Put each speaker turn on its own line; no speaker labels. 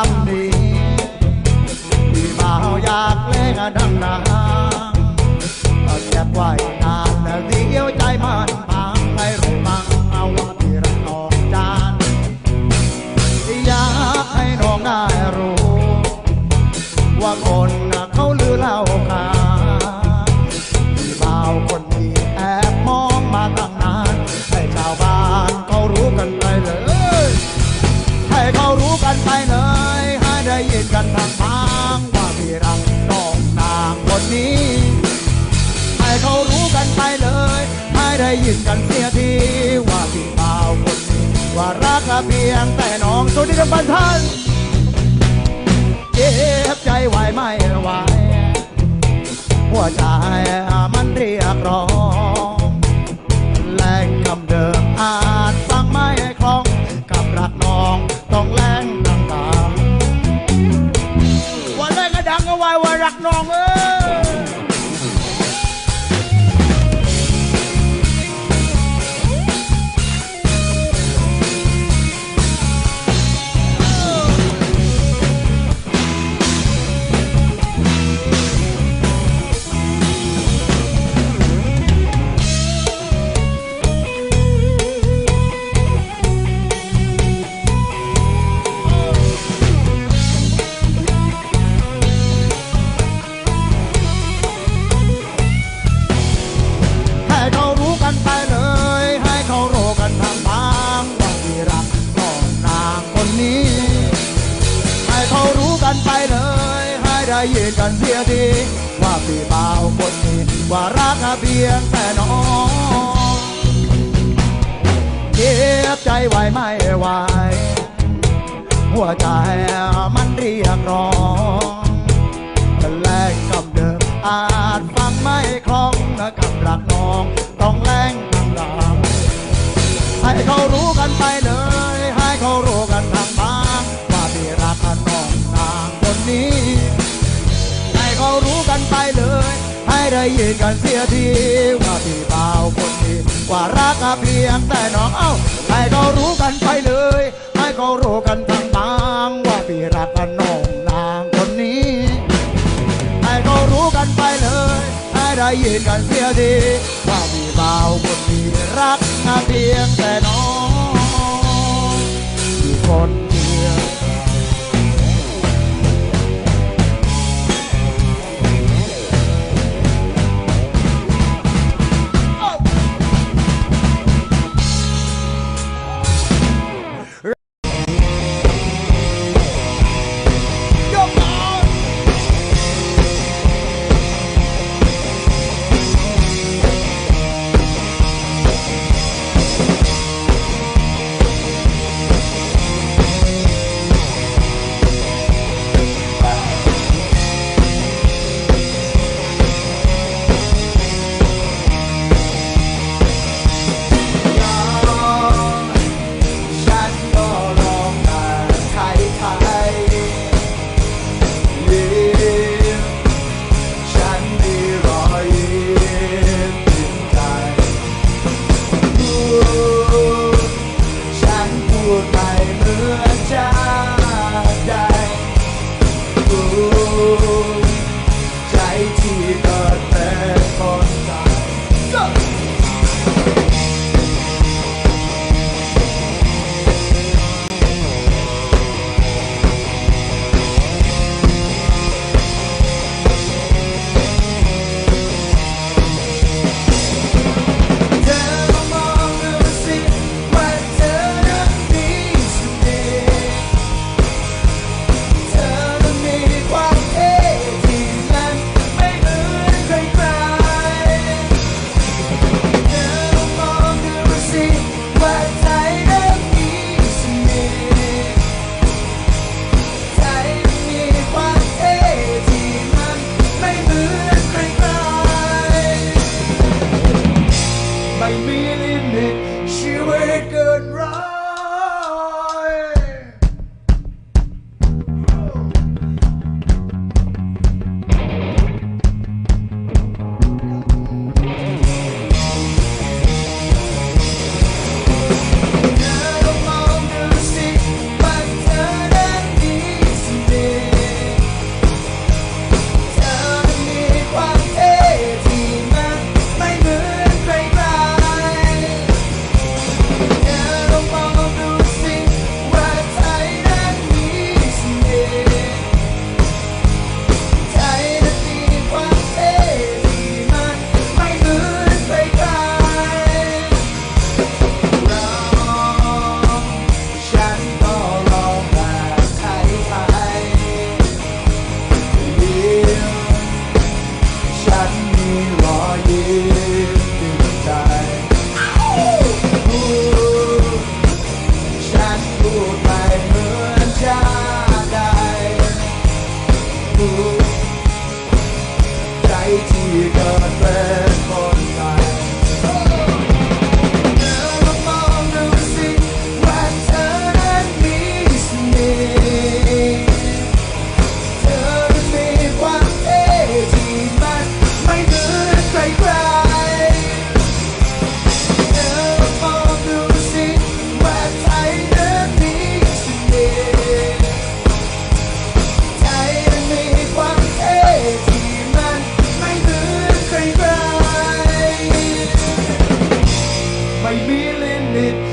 คำคำนี้พี่บ่าวอยากเล่นดังนา ไปเลยให้ได้ยินกันเสียทีว่าพี่บ่าวคนนี้ว่ารักเพียงแต่น้องสุดที่กำบันท่านเจ็บใจไหวไม่ไหวหัวใจมันเรียกร้องแลงคำเดิมอาจฟังไม่คล่องกับรักน้องต้องแลงดังๆวันแรกก็ดังก็ไว้ว่ารักน้องเอ้ย นี้ ให้เขารู้กันไปเลย ให้ได้ยินกันเสียทีว่าพี่บ่าวคนนี้ว่ารักเพียงแต่น้องเจ็บใจไหวไม่ไหวหัวใจมันเรียกร้องแลกคำเดิมอาจฟังไม่คล่องนะกับรักน้องต้องแลงดังดังให้เขารู้กันไปเลย ได้ยินกันเสียทีว่าพี่เบาคนนี้ว่ารักกับเพียงแต่น้องเอ้าให้เขารู้กันไปเลย ให้เขารู้กันทั้งบางว่าพี่รักกันน้องนางคนนี้ ให้เขารู้กันไปเลย ให้ได้ยินกันเสียทีว่าพี่เบาคนนี้รักกับเพียงแต่น้องที่คน I'm feeling it.